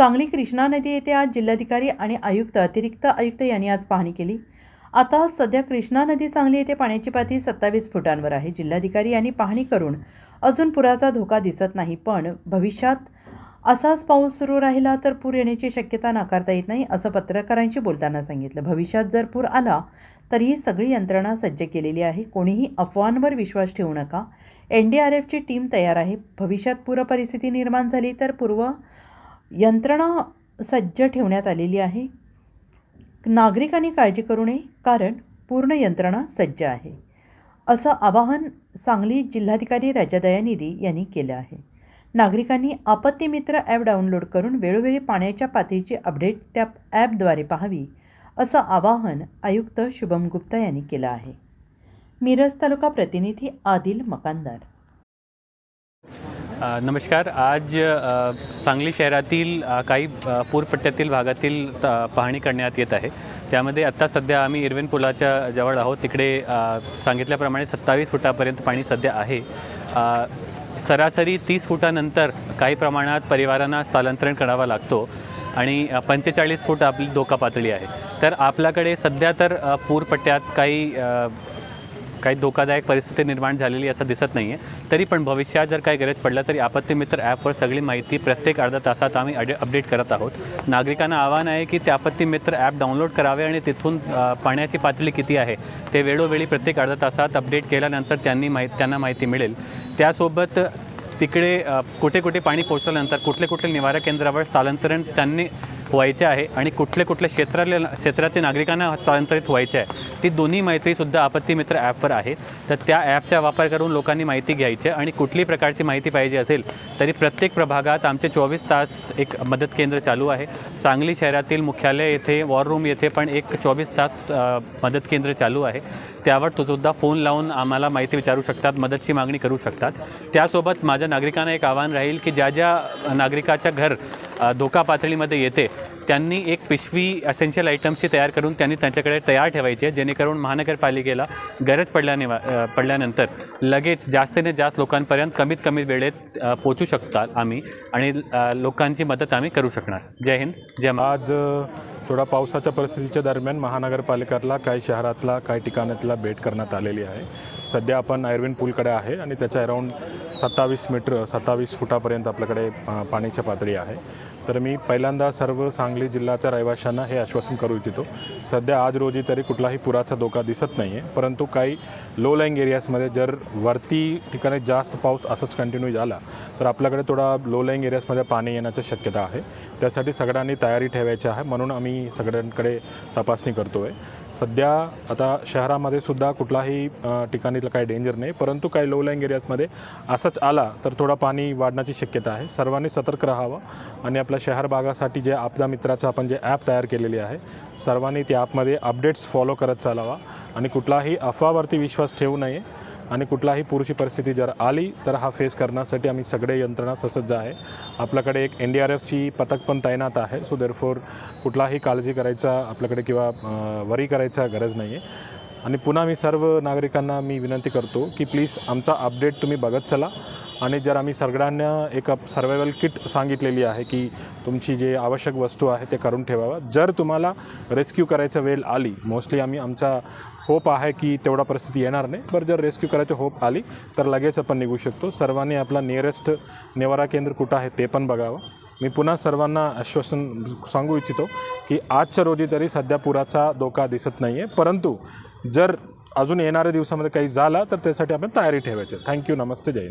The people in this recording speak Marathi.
सांगली कृष्णा नदी येथे आज जिल्हाधिकारी आणि आयुक्त अतिरिक्त आयुक्त यांनी आज पाहणी केली. आता सध्या कृष्णा नदी सांगली येथे पाण्याची पातळी सत्तावीस फुटांवर आहे. जिल्हाधिकारी यांनी पाहणी करून अजून पुराचा धोका दिसत नाही पण भविष्यात असाच पाऊस सुरू राहिला तर पूर येण्याची शक्यता नाकारता येत नाही असं पत्रकारांशी बोलताना सांगितलं. भविष्यात जर पूर आला तर ही सगळी यंत्रणा सज्ज केलेली आहे. कोणीही अफवांवर विश्वास ठेवू नका. एन डी आर एफची टीम तयार आहे. भविष्यात पूर परिस्थिती निर्माण झाली तर पूर्व यंत्रणा सज्ज ठेवण्यात आलेली आहे. नागरिकांनी काळजी करू नये कारण पूर्ण यंत्रणा सज्ज आहे. असं आवाहन सांगली जिल्हाधिकारी राजादयानिधी यांनी केलं आहे. नागरिकांनी आपत्ती मित्र ॲप डाउनलोड करून वेळोवेळी पाण्याच्या पातळीची अपडेट त्या ॲपद्वारे पाहावी असं आवाहन आयुक्त शुभम गुप्ता यांनी केलं आहे. मिरज तालुका प्रतिनिधी आदिल मकानदार नमस्कार. आज सांगली शहरातील काही पूरपट्ट्यातील भागातील त- पाहणी करण्यात येत आहे. त्यामध्ये आत्ता सध्या आम्ही इरविन पुलाच्या जवळ आहोत. तिकडे सांगितल्याप्रमाणे सत्तावीस फुटापर्यंत पाणी सध्या आहे. सरासरी तीस फुटानंतर काही प्रमाणात परिवारांना स्थलांतरण करावा लागतो आणि पंचेचाळीस फूट आपली धोका पातळी आहे. तर आपल्याकडे सध्या तर पूरपट्ट्यात काही काही धोकादायक परिस्थिती निर्माण झालेली असं दिसत नाही आहे तरी पण भविष्यात जर काही गरज पडलं तरी आपत्ती मित्र ॲपवर सगळी माहिती प्रत्येक अर्ध्या तासात आम्ही अडे अपडेट करत आहोत. नागरिकांना आव्हान आहे की ते आपत्ती मित्र ॲप डाउनलोड करावे आणि तिथून पाण्याची पातळी किती आहे ते वेळोवेळी प्रत्येक अर्ध्या तासात अपडेट केल्यानंतर त्यांनी माहिती त्यांना माहिती मिळेल. त्यासोबत तिकडे कुठे कुठे पाणी पोचल्यानंतर कुठले कुठले निवारा केंद्रावर स्थलांतरण त्यांनी व्हायचे आहे आणि कुठले कुठले क्षेत्रातले क्षेत्राचे नागरिकांना हस्तांतरित व्हायचे आहे. ती दोन्ही माहितीसुद्धा आपत्ती मित्र ॲपवर आहे. तर त्या ॲपचा वापर करून लोकांनी माहिती घ्यायची आहे आणि कुठली प्रकारची माहिती पाहिजे असेल तरी प्रत्येक प्रभागात आमचे चोवीस तास एक मदत केंद्र चालू आहे. सांगली शहरातील मुख्यालय येथे वॉर रूम येथे पण एक चोवीस तास मदत केंद्र चालू आहे. त्यावर तो सुद्धा फोन लावून आम्हाला माहिती विचारू शकतात मदतची मागणी करू शकतात. त्यासोबत माझ्या नागरिकांना एक आव्हान राहील की ज्या ज्या नागरिकाच्या घर धोका पातळीमध्ये येते त्यांनी एक पिशवी असेन्शियल आयटम्सची तयार करून त्यांनी त्यांच्याकडे तयार ठेवायची आहे. जेणेकरून महानगरपालिकेला गरज पडल्याने पडल्यानंतर लगेच जास्तीने जास्त लोकांपर्यंत कमीत कमी वेळेत पोचू शकतात आम्ही आणि लोकांची मदत आम्ही करू शकणार. जय हिंद जय आज थोडा पावसाच्या परिस्थितीच्या दरम्यान महानगरपालिकेला काही शहरातला काही ठिकाणातला भेट करण्यात आलेली आहे. सध्या आपण आयर्विन पूलकडे आहे आणि त्याच्या अराऊंड सत्तावीस मीटर सत्तावीस फुटापर्यंत आपल्याकडे पाण्याची पातळी आहे. तर मी पहिल्यांदा सर्व सांगली जिल्ह्याच्या रहिवाशांना हे आश्वासन करू इच्छितो. सध्या आज रोजी तरी कुठलाही पुराचा धोका दिसत नाही आहे परंतु काही लो लाईंग एरियाजमध्ये जर वरती ठिकाणी जास्त पाऊस असंच कंटिन्यू झाला तर आपल्याकडे थोडा लो लाईंग एरियाजमध्ये पाणी येण्याची शक्यता आहे. त्यासाठी सगळ्यांनी तयारी ठेवायची आहे म्हणून आम्ही सगळ्यांकडे तपासणी करतो आहे सध्या आता शहरामध्ये सुद्धा कुठलाही ठिकाणी काही डेंजर नाही परंतु काही लो लाईंग एरियाजमध्ये असंच आला तर थोडा पाणी वाढण्याची शक्यता आहे. सर्वांनी सतर्क राहावं आणि आपल्या शहर भागासाठी जे आपल्या मित्राचं आपण जे ॲप तयार केलेली आहे सर्वांनी त्या ॲपमध्ये अपडेट्स फॉलो करत चालावा. आणि कुठलाही अफवावरती विश्वास ठेवू नये. आणि कुठलाही पुरुषी परिस्थिती जर आली तर हा फेस करण्यासाठी आम्ही सगळे यंत्रणा ससज्ज आहे. आपल्याकडे एक एन डी आर एफची पथक पण तैनात आहे. सो देरफोर कुठलाही काळजी करायचा आपल्याकडे किंवा वरी करायचा गरज नाही आहे आणि पुन्हा मी सर्व नागरिकांना मी विनंती करतो की प्लीज आमचा अपडेट तुम्ही बघत चला. आणि जर आम्ही सगळ्यांना एक सर्वायवल किट सांगितलेली आहे की तुमची जे आवश्यक वस्तू आहे ते करून ठेवावा. जर तुम्हाला रेस्क्यू करायचं वेळ आली मोस्टली आम्ही आमचा होप आहे की तेवढा परिस्थिती येणार नाही. बरं जर रेस्क्यू करायची होप आली तर लगेच आपण निघू शकतो. सर्वांनी आपला नियरेस्ट निवारा केंद्र कुठं आहे ते पण बघावं. मी पुन्हा सर्वांना आश्वासन सांगू इच्छितो की आजच्या रोजी तरी सध्या पुराचा धोका दिसत नाही आहे परंतु जर अजून येणाऱ्या दिवसामध्ये काही झाला तर त्यासाठी आपण तयारी ठेवायची थँक्यू नमस्ते. जय